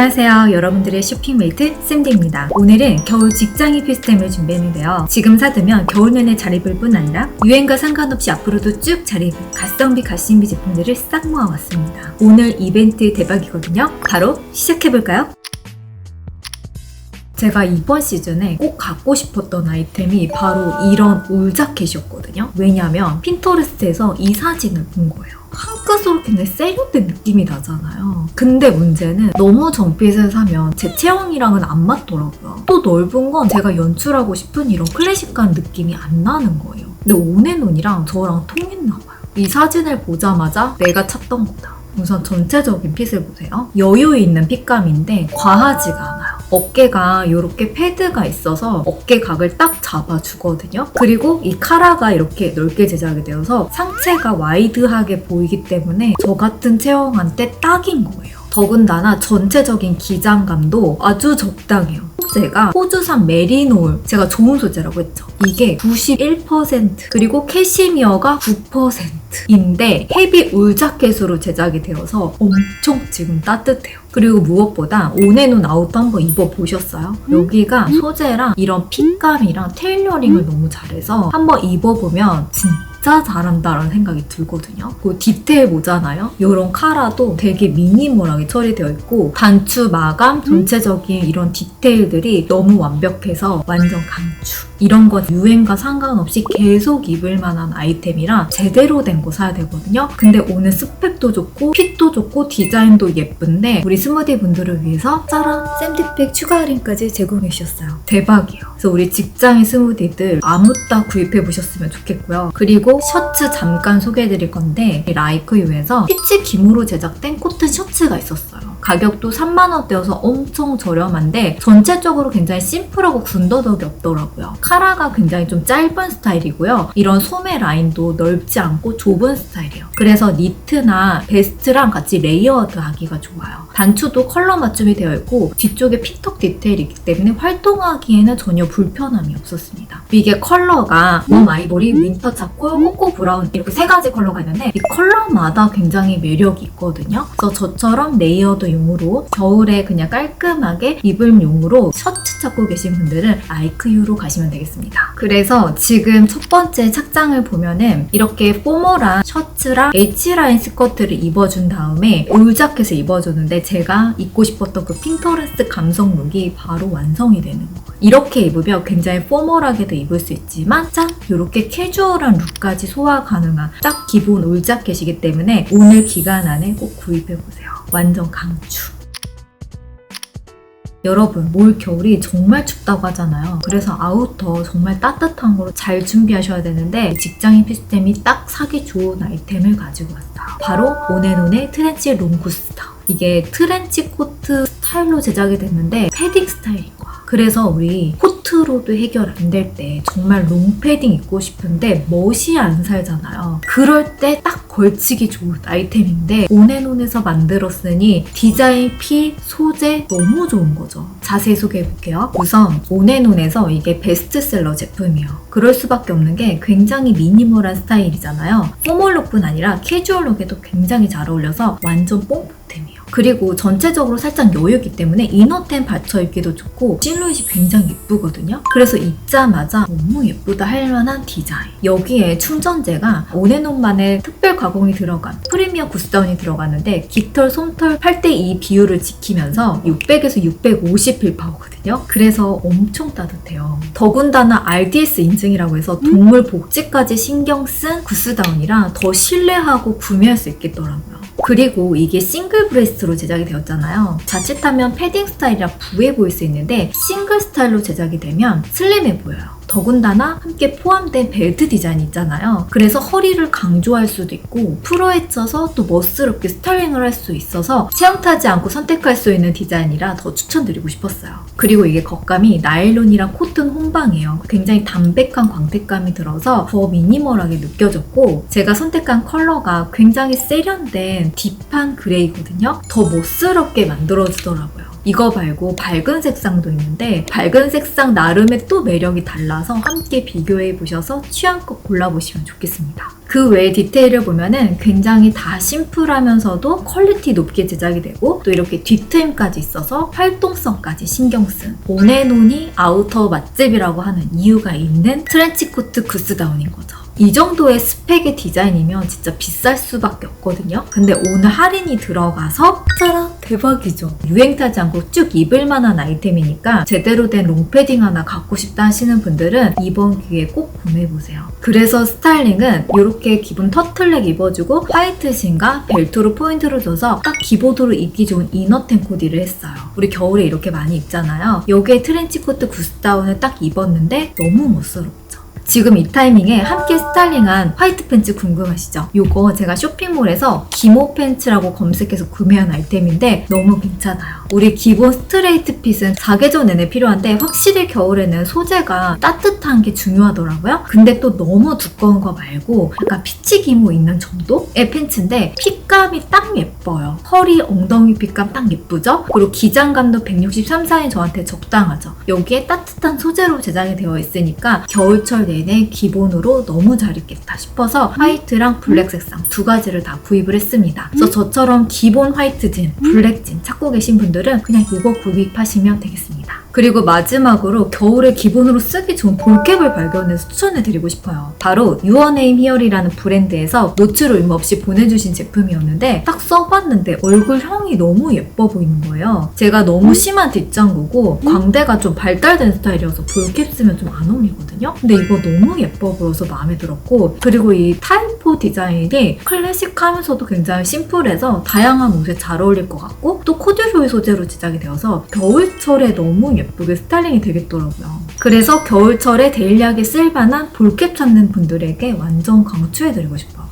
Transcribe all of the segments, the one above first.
안녕하세요. 여러분들의 쇼핑메이트 샌디입니다. 오늘은 겨울 직장 입히스템을 준비했는데요. 지금 사두면 겨울 내내 잘 입을 뿐 아니라 유행과 상관없이 앞으로도 쭉 잘 입을 가성비 가심비 제품들을 싹 모아왔습니다. 오늘 이벤트 대박이거든요. 바로 시작해볼까요? 제가 이번 시즌에 꼭 갖고 싶었던 아이템이 바로 이런 울 자켓이었거든요. 왜냐하면 핀터레스트에서 이 사진을 본 거예요. 한 끗으로 굉장히 세련된 느낌이 나잖아요. 근데 문제는 너무 정핏을 사면 제 체형이랑은 안 맞더라고요. 또 넓은 건 제가 연출하고 싶은 이런 클래식한 느낌이 안 나는 거예요. 근데 오네논이랑 저랑 통했나 봐요. 이 사진을 보자마자 내가 찾던 거다. 우선 전체적인 핏을 보세요. 여유 있는 핏감인데 과하지가 않아요. 어깨가 이렇게 패드가 있어서 어깨 각을 딱 잡아주거든요. 그리고 이 카라가 이렇게 넓게 제작이 되어서 상체가 와이드하게 보이기 때문에 저 같은 체형한테 딱인 거예요. 더군다나 전체적인 기장감도 아주 적당해요. 소재가 호주산 메리놀 제가 좋은 소재라고 했죠. 이게 91% 그리고 캐시미어가 9%인데 헤비 울 자켓으로 제작이 되어서 엄청 지금 따뜻해요. 그리고 무엇보다 온앤온 아웃도 한번 입어보셨어요? 여기가 소재랑 이런 핏감이랑 테일러링을 너무 잘해서 한번 입어보면 진짜 잘한다라는 생각이 들거든요. 그 디테일 보잖아요. 이런 카라도 되게 미니멀하게 처리되어 있고 단추 마감 전체적인 이런 디테일들이 너무 완벽해서 완전 강추. 이런 건 유행과 상관없이 계속 입을 만한 아이템이라 제대로 된 거 사야 되거든요. 근데 오늘 스펙도 좋고 핏도 좋고 디자인도 예쁜데 우리 스무디 분들을 위해서 짜란 샘디팩 추가 할인까지 제공해 주셨어요. 대박이에요. 그래서 우리 직장인 스무디들 아무 따 구입해 보셨으면 좋겠고요. 그리고 셔츠 잠깐 소개해 드릴 건데 이 라이크유에서 피치 기모로 제작된 코튼 셔츠가 있었어요. 가격도 3만 원대여서 엄청 저렴한데 전체적으로 굉장히 심플하고 군더더기 없더라고요. 카라가 굉장히 좀 짧은 스타일이고요. 이런 소매 라인도 넓지 않고 좁은 스타일이에요. 그래서 니트나 베스트랑 같이 레이어드 하기가 좋아요. 단추도 컬러 맞춤이 되어 있고 뒤쪽에 피턱 디테일이 있기 때문에 활동하기에는 전혀 불편함이 없었습니다. 이게 컬러가 웜 아이보리, 윈터 차콜, 코코 브라운 이렇게 세 가지 컬러가 있는데 이 컬러마다 굉장히 매력이 있거든요. 그래서 저처럼 레이어드 용으로 겨울에 그냥 깔끔하게 입을 용으로 셔츠 찾고 계신 분들은 아이크유로 가시면 되겠습니다. 그래서 지금 첫 번째 착장을 보면은 이렇게 포멀한 셔츠랑 H라인 스커트를 입어준 다음에 올 자켓을 입어줬는데 제가 입고 싶었던 그 핀터레스트 감성 룩이 바로 완성이 되는 거예요. 이렇게 입으면 굉장히 포멀하게도 입을 수 있지만 짠! 이렇게 캐주얼한 룩까지 소화 가능한 딱 기본 올 자켓이기 때문에 오늘 기간 안에 꼭 구입해보세요. 완전 강추. 여러분, 올 겨울이 정말 춥다고 하잖아요. 그래서 아우터 정말 따뜻한 거로 잘 준비하셔야 되는데 직장인 피스템이 딱 사기 좋은 아이템을 가지고 왔어요. 바로 오네논의 트렌치 스타일. 이게 트렌치 코트 스타일로 제작이 됐는데 패딩 스타일인 거야. 그래서 우리 코트로도 해결 안 될 때 정말 롱패딩 입고 싶은데 멋이 안 살잖아요. 그럴 때 딱 걸치기 좋은 아이템인데 온앤온에서 만들었으니 디자인, 피, 소재 너무 좋은 거죠. 자세히 소개해 볼게요. 우선 온앤온에서 이게 베스트셀러 제품이에요. 그럴 수밖에 없는 게 굉장히 미니멀한 스타일이잖아요. 포멀룩뿐 아니라 캐주얼룩에도 굉장히 잘 어울려서 완전 뽕뽕템이에요. 그리고 전체적으로 살짝 여유있기 때문에 이너템 받쳐 입기도 좋고 실루엣이 굉장히 예쁘거든요. 그래서 입자마자 너무 예쁘다 할 만한 디자인. 여기에 충전재가 온앤온만의 특별 가공이 들어간 프리미어 구스다운이 들어가는데 깃털, 솜털 8대2 비율을 지키면서 600에서 650 필파 오거든요. 그래서 엄청 따뜻해요. 더군다나 RDS 인증이라고 해서 동물 복지까지 신경 쓴 구스다운이라 더 신뢰하고 구매할 수 있겠더라고요. 그리고 이게 싱글 브레스트로 제작이 되었잖아요. 자칫하면 패딩 스타일이라 부해 보일 수 있는데 싱글 스타일로 제작이 되면 슬림해 보여요. 더군다나 함께 포함된 벨트 디자인이 있잖아요. 그래서 허리를 강조할 수도 있고 프로헤쳐서 또 멋스럽게 스타일링을 할 수 있어서 체형 타지 않고 선택할 수 있는 디자인이라 더 추천드리고 싶었어요. 그리고 이게 겉감이 나일론이랑 코튼 혼방이에요. 굉장히 담백한 광택감이 들어서 더 미니멀하게 느껴졌고 제가 선택한 컬러가 굉장히 세련된 딥한 그레이거든요. 더 멋스럽게 만들어주더라고요. 이거 말고 밝은 색상도 있는데 밝은 색상 나름의 또 매력이 달라서 함께 비교해 보셔서 취향껏 골라보시면 좋겠습니다. 그 외에 디테일을 보면은 굉장히 다 심플하면서도 퀄리티 높게 제작이 되고 또 이렇게 뒤트임까지 있어서 활동성까지 신경 쓴 오네노니 아우터 맛집이라고 하는 이유가 있는 트렌치코트 구스다운인 거죠. 이 정도의 스펙의 디자인이면 진짜 비쌀 수밖에 없거든요. 근데 오늘 할인이 들어가서 짜란 대박이죠. 유행 타지 않고 쭉 입을 만한 아이템이니까 제대로 된 롱패딩 하나 갖고 싶다 하시는 분들은 이번 기회에 꼭 구매해보세요. 그래서 스타일링은 이렇게 기본 터틀넥 입어주고 화이트 신과 벨트로 포인트를 줘서 딱 기본으로 입기 좋은 이너템 코디를 했어요. 우리 겨울에 이렇게 많이 입잖아요. 여기에 트렌치코트 구스다운을 딱 입었는데 너무 멋스럽죠. 지금 이 타이밍에 함께 스타일링한 화이트 팬츠 궁금하시죠? 이거 제가 쇼핑몰에서 기모 팬츠라고 검색해서 구매한 아이템인데 너무 괜찮아요. 우리 기본 스트레이트 핏은 사계절 내내 필요한데 확실히 겨울에는 소재가 따뜻한 게 중요하더라고요. 근데 또 너무 두꺼운 거 말고 약간 피치 기모 있는 정도의 팬츠인데 핏감이 딱 예뻐요. 허리, 엉덩이 핏감 딱 예쁘죠? 그리고 기장감도 163, 4인 저한테 적당하죠. 여기에 따뜻한 소재로 제작이 되어 있으니까 겨울철 내내 기본으로 너무 잘 입겠다 싶어서 화이트랑 블랙 색상 두 가지를 다 구입을 했습니다. 그래서 저처럼 기본 화이트 진, 블랙 진 찾고 계신 분들 은 그냥 이거 구입하시면 되겠습니다. 그리고 마지막으로 겨울에 기본으로 쓰기 좋은 볼캡을 발견해서 추천해드리고 싶어요. 바로 유어네임 히어리라는 브랜드에서 노출 의무 없이 보내주신 제품이었는데 딱 써봤는데 얼굴형이 너무 예뻐 보이는 거예요. 제가 너무 심한 뒷장구고 광대가 좀 발달된 스타일이어서 볼캡 쓰면 좀 안 어울리거든요. 근데 이거 너무 예뻐 보여서 마음에 들었고 그리고 이 타이포 디자인이 클래식하면서도 굉장히 심플해서 다양한 옷에 잘 어울릴 것 같고 또 코듀로이 소재 로 제작이 되어서 겨울철에 너무 예쁘게 스타일링이 되겠더라고요. 그래서 겨울철에 데일리하게 쓸 만한 볼캡 찾는 분들에게 완전 강추해드리고 싶어요.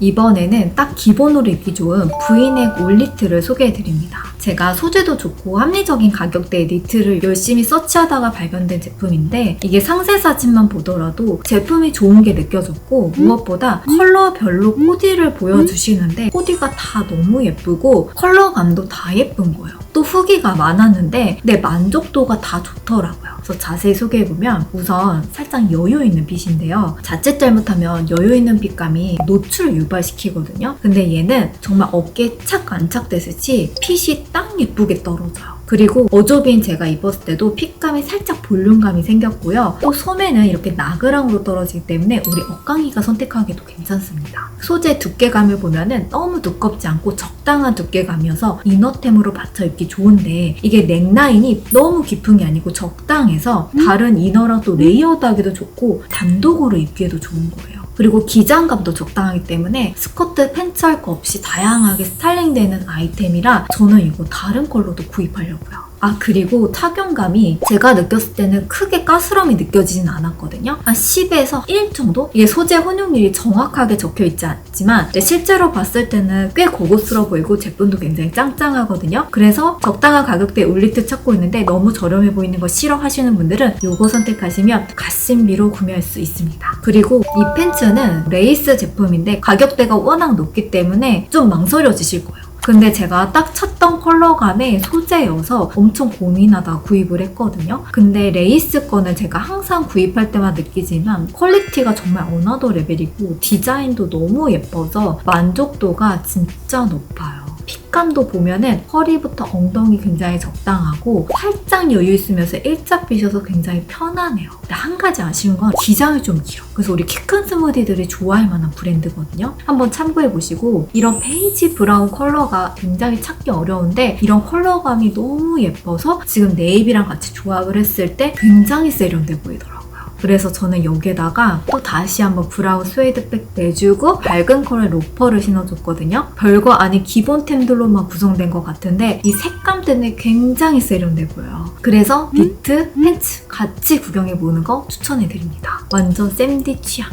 이번에는 딱 기본으로 입기 좋은 브이넥 올리트를 소개해드립니다. 제가 소재도 좋고 합리적인 가격대의 니트를 열심히 서치하다가 발견된 제품인데 이게 상세 사진만 보더라도 제품이 좋은 게 느껴졌고 무엇보다 컬러별로 코디를 보여주시는데 코디가 다 너무 예쁘고 컬러감도 다 예쁜 거예요. 또 후기가 많았는데 내 만족도가 다 좋더라고요. 그래서 자세히 소개해보면 우선 살짝 여유 있는 핏인데요. 자칫 잘못하면 여유 있는 핏감이 노출을 유발시키거든요. 근데 얘는 정말 어깨에 착 안착됐을지 핏이 딱 예쁘게 떨어져요. 그리고 어조빈 제가 입었을 때도 핏감이 살짝 볼륨감이 생겼고요. 또 소매는 이렇게 나그랑으로 떨어지기 때문에 우리 억강이가 선택하기도 괜찮습니다. 소재 두께감을 보면은 너무 두껍지 않고 적당한 두께감이어서 이너템으로 받쳐 입기 좋은데 이게 넥라인이 너무 깊은 게 아니고 적당해서 다른 이너랑 또 레이어드하기도 좋고 단독으로 입기에도 좋은 거예요. 그리고 기장감도 적당하기 때문에 스커트, 팬츠 할 거 없이 다양하게 스타일링되는 아이템이라 저는 이거 다른 컬러도 구입하려고요. 아 그리고 착용감이 제가 느꼈을 때는 크게 가스럼이 느껴지진 않았거든요. 한 10에서 1 정도? 이게 소재 혼용률이 정확하게 적혀 있지 않지만 실제로 봤을 때는 꽤 고급스러워 보이고 제품도 굉장히 짱짱하거든요. 그래서 적당한 가격대에 올리트 찾고 있는데 너무 저렴해 보이는 거 싫어하시는 분들은 이거 선택하시면 가심비로 구매할 수 있습니다. 그리고 이 팬츠는 레이스 제품인데 가격대가 워낙 높기 때문에 좀 망설여지실 거예요. 근데 제가 딱 찾던 컬러감의 소재여서 엄청 고민하다 구입을 했거든요. 근데 레이스 거는 제가 항상 구입할 때만 느끼지만 퀄리티가 정말 어나더 레벨이고 디자인도 너무 예뻐서 만족도가 진짜 높아요. 핏감도 보면은 허리부터 엉덩이 굉장히 적당하고 살짝 여유 있으면서 일자 핏이어서 굉장히 편하네요. 근데 한 가지 아쉬운 건 기장이 좀 길어. 그래서 우리 키 큰 스무디들이 좋아할 만한 브랜드거든요. 한번 참고해 보시고 이런 베이지 브라운 컬러가 굉장히 찾기 어려운데 이런 컬러감이 너무 예뻐서 지금 네이비랑 같이 조합을 했을 때 굉장히 세련돼 보이더라고요. 그래서 저는 여기에다가 또 다시 한번 브라운 스웨이드백 내주고 밝은 컬의 로퍼를 신어줬거든요. 별거 아닌 기본템들로만 구성된 것 같은데 이 색감 때문에 굉장히 세련돼 보여요. 그래서 비트, 팬츠 같이 구경해보는 거 추천해드립니다. 완전 쌤디 취향.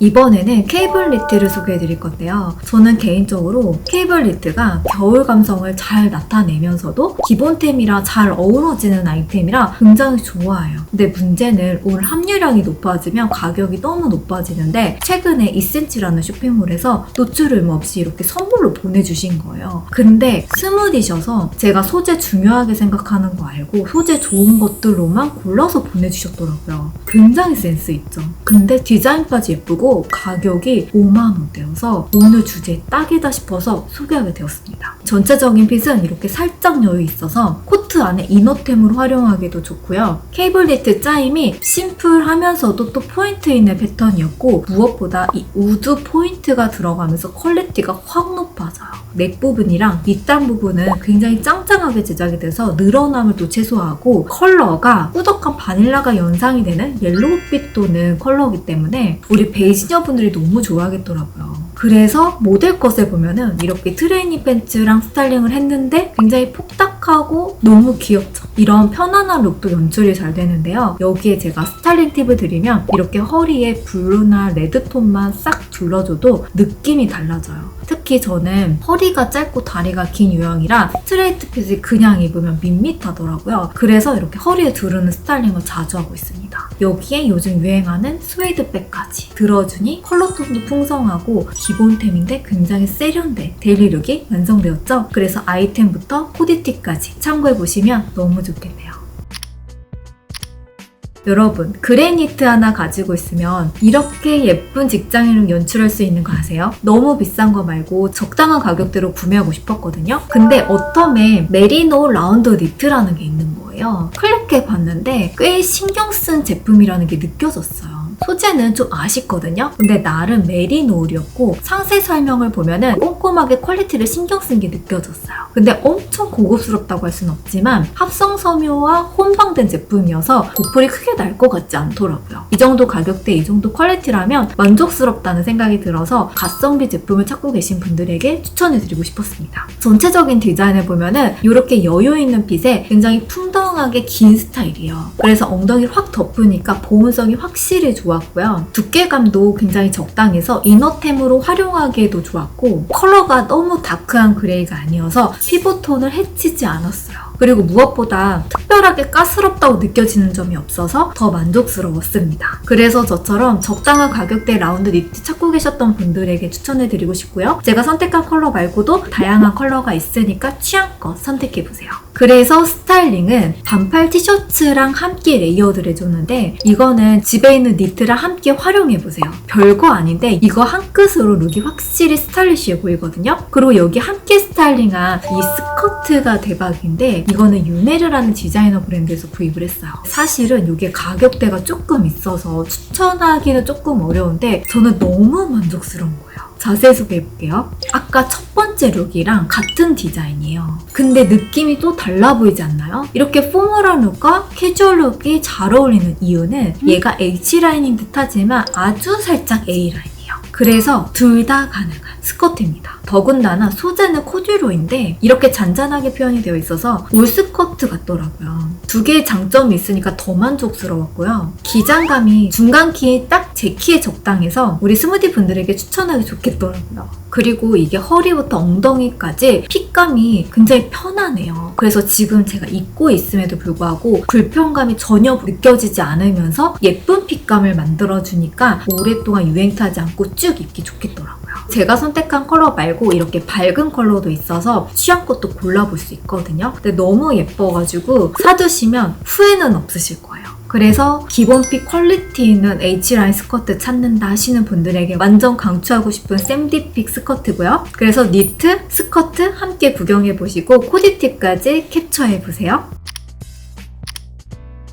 이번에는 케이블 니트를 소개해 드릴 건데요. 저는 개인적으로 케이블 니트가 겨울 감성을 잘 나타내면서도 기본템이랑 잘 어우러지는 아이템이라 굉장히 좋아해요. 근데 문제는 올 함유량이 높아지면 가격이 너무 높아지는데 최근에 2cm라는 쇼핑몰에서 노출 의무 없이 이렇게 선물로 보내주신 거예요. 근데 스무디셔서 제가 소재 중요하게 생각하는 거 알고 소재 좋은 것들로만 골라서 보내주셨더라고요. 굉장히 센스 있죠. 근데 디자인까지 예쁘고 가격이 5만원대여서 오늘 주제에 딱이다 싶어서 소개하게 되었습니다. 전체적인 핏은 이렇게 살짝 여유 있어서 코트 안에 이너템으로 활용하기도 좋고요. 케이블 니트 짜임이 심플하면서도 또 포인트 있는 패턴이었고 무엇보다 이 우드 포인트가 들어가면서 퀄리티가 확 높아져요. 넥 부분이랑 밑단 부분은 굉장히 짱짱하게 제작이 돼서 늘어남을 또 최소화하고 컬러가 꾸덕한 바닐라가 연상이 되는 옐로우빛 도는 컬러이기 때문에 우리 베이지 녀분들이 너무 좋아하겠더라고요. 그래서 모델 컷에 보면은 이렇게 트레이닝 팬츠랑 스타일링을 했는데 굉장히 폭닥하고 너무 귀엽죠. 이런 편안한 룩도 연출이 잘 되는데요. 여기에 제가 스타일링 팁을 드리면 이렇게 허리에 블루나 레드톤만 싹 둘러줘도 느낌이 달라져요. 특히 저는 허리가 짧고 다리가 긴 유형이라 스트레이트 핏을 그냥 입으면 밋밋하더라고요. 그래서 이렇게 허리에 두르는 스타일링을 자주 하고 있습니다. 여기에 요즘 유행하는 스웨이드 백까지 들어주니 컬러톤도 풍성하고 기본템인데 굉장히 세련된 데일리룩이 완성되었죠. 그래서 아이템부터 코디티까지 참고해보시면 너무 좋겠네요. 여러분, 그레니트 하나 가지고 있으면 이렇게 예쁜 직장인룩 연출할 수 있는 거 아세요? 너무 비싼 거 말고 적당한 가격대로 구매하고 싶었거든요. 근데 어텀에 메리노 라운드 니트라는 게 있는 거예요. 클릭해 봤는데 꽤 신경 쓴 제품이라는 게 느껴졌어요. 소재는 좀 아쉽거든요. 근데 나름 메리노을이었고 상세 설명을 보면은 꼼꼼하게 퀄리티를 신경 쓴 게 느껴졌어요. 근데 엄청 고급스럽다고 할 수는 없지만 합성 섬유와 혼방된 제품이어서 보풀이 크게 날 것 같지 않더라고요. 이 정도 가격대 이 정도 퀄리티라면 만족스럽다는 생각이 들어서 가성비 제품을 찾고 계신 분들에게 추천해드리고 싶었습니다. 전체적인 디자인을 보면은 이렇게 여유 있는 핏에 굉장히 풍덩하게 긴 스타일이에요. 그래서 엉덩이를 확 덮으니까 보온성이 확실히 좋 았고요. 두께감도 굉장히 적당해서 이너템으로 활용하기에도 좋았고 컬러가 너무 다크한 그레이가 아니어서 피부톤을 해치지 않았어요. 그리고 무엇보다 특별하게 가스럽다고 느껴지는 점이 없어서 더 만족스러웠습니다. 그래서 저처럼 적당한 가격대 라운드 니트 찾고 계셨던 분들에게 추천해드리고 싶고요. 제가 선택한 컬러 말고도 다양한 컬러가 있으니까 취향껏 선택해보세요. 그래서 스타일링은 반팔 티셔츠랑 함께 레이어드를 해줬는데 이거는 집에 있는 니트랑 함께 활용해보세요. 별거 아닌데 이거 한 끝으로 룩이 확실히 스타일리시해 보이거든요. 그리고 여기 함께 스타일링한 이 스커트가 대박인데 이거는 유네르라는 디자이너 브랜드에서 구입을 했어요. 사실은 이게 가격대가 조금 있어서 추천하기는 조금 어려운데 저는 너무 만족스러운 거예요. 자세히 소개해볼게요. 아까 첫 번째 룩이랑 같은 디자인이에요. 근데 느낌이 또 달라 보이지 않나요? 이렇게 포멀한 룩과 캐주얼 룩이 잘 어울리는 이유는 얘가 H라인인 듯 하지만 아주 살짝 A라인이에요. 그래서 둘 다 가능한 스커트입니다. 더군다나 소재는 코듀로인데 이렇게 잔잔하게 표현이 되어 있어서 올 스커트 같더라고요. 두 개의 장점이 있으니까 더 만족스러웠고요. 기장감이 중간 키에 딱 제 키에 적당해서 우리 스무디 분들에게 추천하기 좋겠더라고요. 그리고 이게 허리부터 엉덩이까지 핏감이 굉장히 편하네요. 그래서 지금 제가 입고 있음에도 불구하고 불편감이 전혀 느껴지지 않으면서 예쁜 핏감을 만들어주니까 오랫동안 유행 타지 않고 쭉 입기 좋겠더라고요. 제가 선택한 컬러 말고 이렇게 밝은 컬러도 있어서 취향껏 또 골라볼 수 있거든요. 근데 너무 예뻐가지고 사두시면 후회는 없으실 거예요. 그래서 기본핏 퀄리티 있는 H라인 스커트 찾는다 하시는 분들에게 완전 강추하고 싶은 샘디픽 스커트고요. 그래서 니트, 스커트 함께 구경해 보시고 코디팁까지 캡처해 보세요.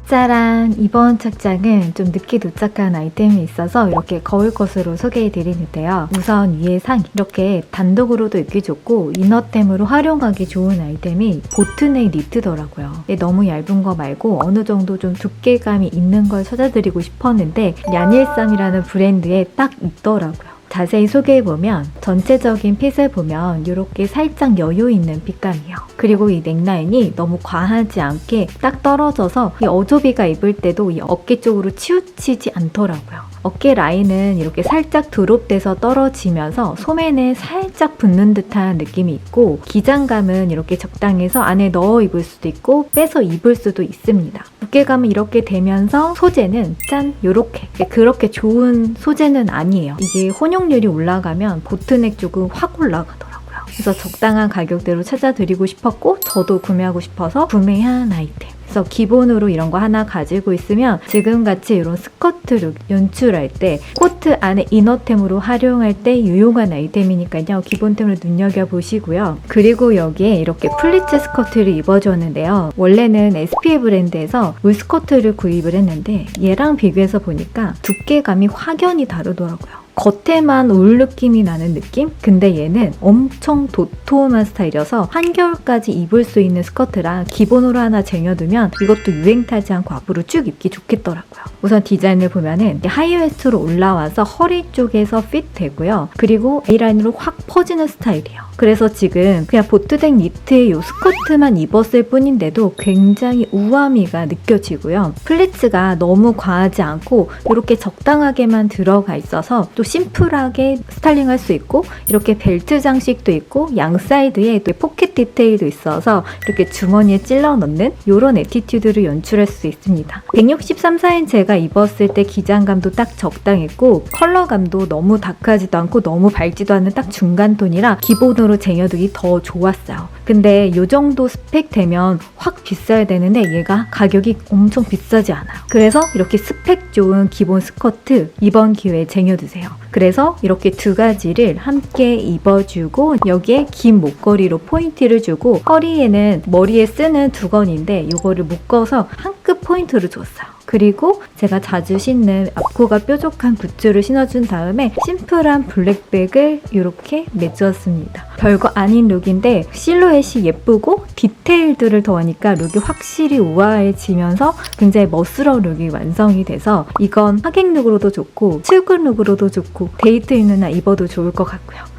짜란! 이번 착장은 좀 늦게 도착한 아이템이 있어서 이렇게 거울 것으로 소개해 드리는데요. 우선 위에 상 이렇게 단독으로도 입기 좋고 이너템으로 활용하기 좋은 아이템이 보트넥 니트더라고요. 너무 얇은 거 말고 어느 정도 좀 두께감이 있는 걸 찾아드리고 싶었는데 야닐쌈이라는 브랜드에 딱 있더라고요. 자세히 소개해보면 전체적인 핏을 보면 이렇게 살짝 여유 있는 핏감이에요. 그리고 이 넥라인이 너무 과하지 않게 딱 떨어져서 이 어조비가 입을 때도 이 어깨 쪽으로 치우치지 않더라고요. 어깨 라인은 이렇게 살짝 드롭돼서 떨어지면서 소매는 살짝 붙는 듯한 느낌이 있고 기장감은 이렇게 적당해서 안에 넣어 입을 수도 있고 빼서 입을 수도 있습니다. 두께감은 이렇게 되면서 소재는 짠 요렇게 그렇게 좋은 소재는 아니에요. 이게 혼용률이 올라가면 보트넥 쪽은 확 올라가더라고요. 그래서 적당한 가격대로 찾아드리고 싶었고 저도 구매하고 싶어서 구매한 아이템. 그래서 기본으로 이런 거 하나 가지고 있으면 지금같이 이런 스커트 룩 연출할 때 코트 안에 이너템으로 활용할 때 유용한 아이템이니까요. 기본템을 눈여겨보시고요. 그리고 여기에 이렇게 플리츠 스커트를 입어줬는데요. 원래는 SPA 브랜드에서 울 스커트를 구입을 했는데 얘랑 비교해서 보니까 두께감이 확연히 다르더라고요. 겉에만 울 느낌이 나는 느낌? 근데 얘는 엄청 도톰한 스타일이어서 한겨울까지 입을 수 있는 스커트라 기본으로 하나 쟁여두면 이것도 유행 타지 않고 앞으로 쭉 입기 좋겠더라고요. 우선 디자인을 보면은 하이웨스트로 올라와서 허리 쪽에서 핏 되고요. 그리고 A라인으로 확 퍼지는 스타일이에요. 그래서 지금 그냥 보트넥 니트의 이 스커트만 입었을 뿐인데도 굉장히 우아미가 느껴지고요. 플리츠가 너무 과하지 않고 이렇게 적당하게만 들어가 있어서 또 심플하게 스타일링 할 수 있고 이렇게 벨트 장식도 있고 양 사이드에 또 포켓 디테일도 있어서 이렇게 주머니에 찔러 넣는 이런 에티튜드를 연출할 수 있습니다. 163, 4인 제가 입었을 때 기장감도 딱 적당했고 컬러감도 너무 다크하지도 않고 너무 밝지도 않은 딱 중간 톤이라 기본으로 쟁여두기 더 좋았어요. 근데 이 정도 스펙 되면 확 비싸야 되는데 얘가 가격이 엄청 비싸지 않아요. 그래서 이렇게 스펙 좋은 기본 스커트 이번 기회에 쟁여두세요. 그래서 이렇게 두 가지를 함께 입어주고 여기에 긴 목걸이로 포인트를 주고 허리에는 머리에 쓰는 두건인데 이거를 묶어서 한 끗 포인트를 줬어요. 그리고 제가 자주 신는 앞코가 뾰족한 굿즈를 신어준 다음에 심플한 블랙백을 이렇게 매주었습니다. 별거 아닌 룩인데 실루엣이 예쁘고 디테일들을 더하니까 룩이 확실히 우아해지면서 굉장히 멋스러운 룩이 완성이 돼서 이건 하객 룩으로도 좋고 출근 룩으로도 좋고 데이트 있는 날 입어도 좋을 것 같고요.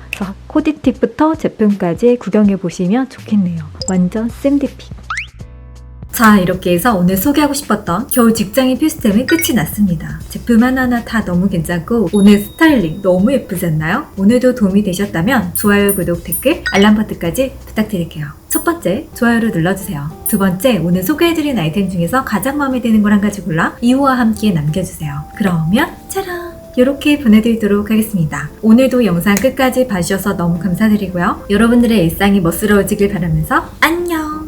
코디팁부터 제품까지 구경해 보시면 좋겠네요. 완전 샌디픽. 자, 이렇게 해서 오늘 소개하고 싶었던 겨울 직장인 필수템이 끝이 났습니다. 제품 하나하나 다 너무 괜찮고 오늘 스타일링 너무 예쁘지 않나요? 오늘도 도움이 되셨다면 좋아요, 구독, 댓글, 알람 버튼까지 부탁드릴게요. 첫 번째, 좋아요를 눌러주세요. 두 번째, 오늘 소개해드린 아이템 중에서 가장 마음에 드는 걸 한 가지 골라 이유와 함께 남겨주세요. 그러면 짜란! 이렇게 보내드리도록 하겠습니다. 오늘도 영상 끝까지 봐주셔서 너무 감사드리고요. 여러분들의 일상이 멋스러워지길 바라면서 안녕!